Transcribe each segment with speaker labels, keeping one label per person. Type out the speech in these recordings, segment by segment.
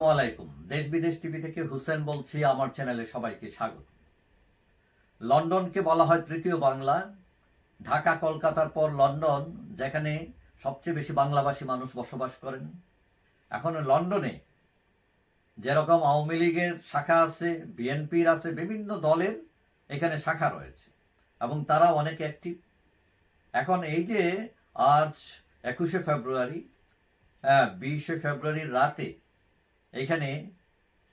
Speaker 1: আসসালামাইকুম দেশ বিদেশ টিভি থেকে হুসেন বলছি, আমার চ্যানেলে সবাইকে স্বাগত। লন্ডনকে বলা হয় তৃতীয় বাংলা। ঢাকা, কলকাতার পর লন্ডন, যেখানে সবচেয়ে বেশি বাংলাভাষী মানুষ বসবাস করেন। এখন লন্ডনে যেরকম আওয়ামী লীগের শাখা আছে, বিএনপির আছে, বিভিন্ন দলের এখানে শাখা রয়েছে, এবং তারা অনেক অ্যাক্টিভ এখন এই যে আজ একুশে ফেব্রুয়ারি হ্যাঁ বিশে ফেব্রুয়ারির রাতে এখানে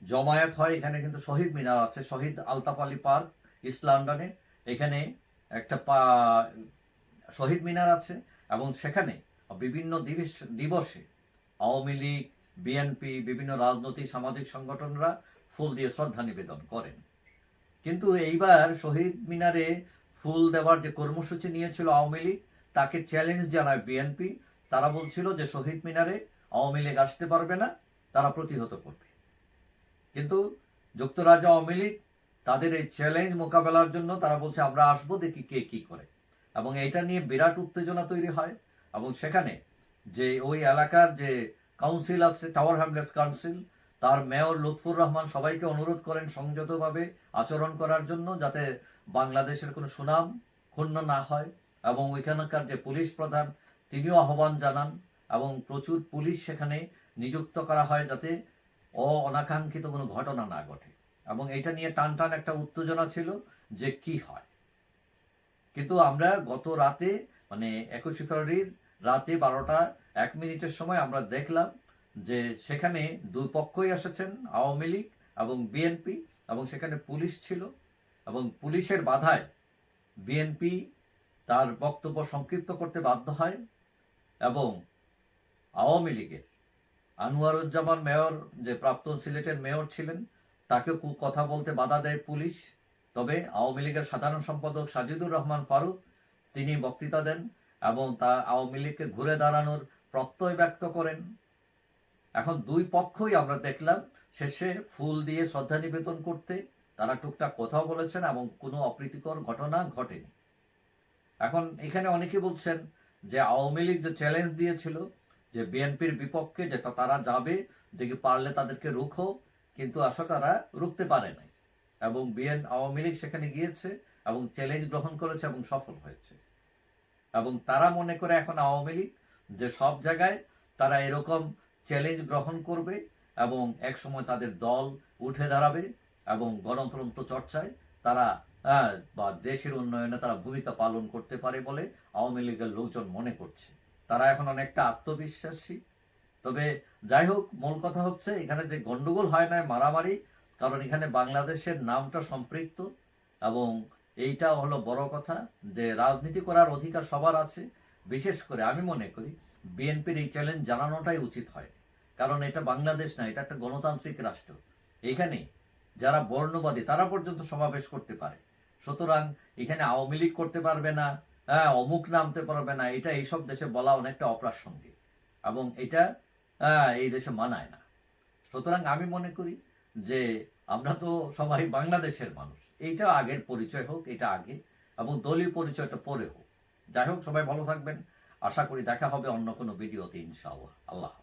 Speaker 1: জমায়েত হয়, এখানে কিন্তু শহীদ মিনার আছে, শহীদ আলতাফ আলী পার্ক, ইস্ট লন্ডনে। এখানে একটা পা- শহীদ মিনার আছে এবং সেখানে বিভিন্ন দিবস, দিবসে আওয়ামী লীগ বিএনপি বিভিন্ন রাজনৈতিক সামাজিক সংগঠনরা ফুল দিয়ে শ্রদ্ধা নিবেদন করেন। কিন্তু এইবার শহীদ মিনারে ফুল দেওয়ার যে কর্মসূচি নিয়েছিল আওয়ামী লীগ, তাকে চ্যালেঞ্জ জানায় বিএনপি তারা বলছিল যে শহীদ মিনারে আওয়ামী লীগ আসতে পারবে না তারা প্রতিহত করবে। কিন্তু যুক্তরাজ্য আওয়ামী লীগ তাদের এই চ্যালেঞ্জ মোকাবেলার জন্য তারা বলছে, আমরা আসব, দেখি কে কি করে। এবং এইটা নিয়ে বিরাট উত্তেজনা তৈরি হয় এবং সেখানে যে ওই এলাকার যে কাউন্সিল আছে টাওয়ার হ্যামলেটস কাউন্সিল তার মেয়র লুৎফুর রহমান সবাইকে অনুরোধ করেন সংযতভাবে আচরণ করার জন্য যাতে বাংলাদেশের কোনো সুনাম ক্ষুণ্ণ না হয় এবং ওইখানকার যে পুলিশ প্রধান, তিনিও আহ্বান জানান এবং প্রচুর পুলিশ সেখানে নিযুক্ত করা হয় যাতে অনাকাঙ্ক্ষিত কোনো ঘটনা না ঘটে। এবং এটা নিয়ে টান টান একটা উত্তেজনা ছিল যে কি হয়। কিন্তু আমরা গত রাতে মানে একুশে ফেব্রুয়ারির রাতে বারোটা এক মিনিটের সময় আমরা দেখলাম যে সেখানে দুই পক্ষই এসেছেন, আওয়ামী লীগ এবং বিএনপি, এবং সেখানে পুলিশ ছিল। এবং পুলিশের বাধায় বিএনপি তার বক্তব্য সংক্ষিপ্ত করতে বাধ্য হয় এবং আওয়ামী লীগের। আনোয়ারুজ্জামান মেয়র, যে প্রাক্তন সিলেটের মেয়র ছিলেন তাকে কথা বলতে বাধা দেয় পুলিশ। তবে আওয়ামী লীগের সাধারণ সম্পাদক সাজিদুর রহমান ফারুক, তিনি বক্তৃতা দেন এবং তা আওয়ামী লীগকে ঘুরে দাঁড়ানোর প্রত্যয় ব্যক্ত করেন। এখন দুই পক্ষই আমরা দেখলাম, শেষে ফুল দিয়ে শ্রদ্ধা নিবেদন করতে তারা টুকটাক কথাও বলেছেন এবং কোনো অপ্রীতিকর ঘটনা ঘটেনি। এখন এখানে অনেকে বলছেন যে আওয়ামী লীগ যে চ্যালেঞ্জ দিয়েছিল যে বিএনপির বিপক্ষে যেটা তারা যাবে, দেখি পারলে তাদেরকে রুখো, কিন্তু আসলে তারা রুখতে পারে নাই। এবং বিএন আওয়ামী লীগ সেখানে গিয়েছে এবং চ্যালেঞ্জ গ্রহণ করেছে এবং সফল হয়েছে। এবং তারা মনে করে এখন আওয়ামী লীগ যে সব জায়গায় তারা এরকম চ্যালেঞ্জ গ্রহণ করবে এবং এক সময় তাদের দল উঠে দাঁড়াবে এবং গণতন্ত্র চর্চায় তারা বা দেশের উন্নয়নে তারা ভূমিকা পালন করতে পারে বলে আওয়ামী লীগের লোকজন মনে করছে। তারা এখন অনেকটা আত্মবিশ্বাসী। তবে যাই হোক, মূল কথা হচ্ছে, এখানে যে গন্ডগোল হয় না, মারামারি, কারণ এখানে বাংলাদেশের নামটা সম্পৃক্ত এবং এইটা হলো বড় কথা যে রাজনীতি করার অধিকার সবার আছে। বিশেষ করে আমি মনে করি, বিএনপির এই চ্যালেঞ্জ জানানোটাই উচিত হয়। কারণ এটা বাংলাদেশ না, এটা একটা গণতান্ত্রিক রাষ্ট্র। এখানে যারা বর্ণবাদী, তারা পর্যন্ত সমাবেশ করতে পারে। সুতরাং এখানে আওয়ামী লীগ করতে পারবে না হ্যাঁ অমুক নামতে পারবে না এটা এইসব দেশে বলা অনেকটা অপ্রাসঙ্গিক এবং এটা হ্যাঁ, এই দেশে মানায় না। সুতরাং আমি মনে করি যে আমরা তো সবাই বাংলাদেশের মানুষ এইটা আগের পরিচয় হোক এটা আগে এবং দলীয় পরিচয়টা পরে হোক। যাই হোক সবাই ভালো থাকবেন। আশা করি দেখা হবে অন্য কোনো ভিডিওতে ইনশাআল্লাহ। আল্লাহ।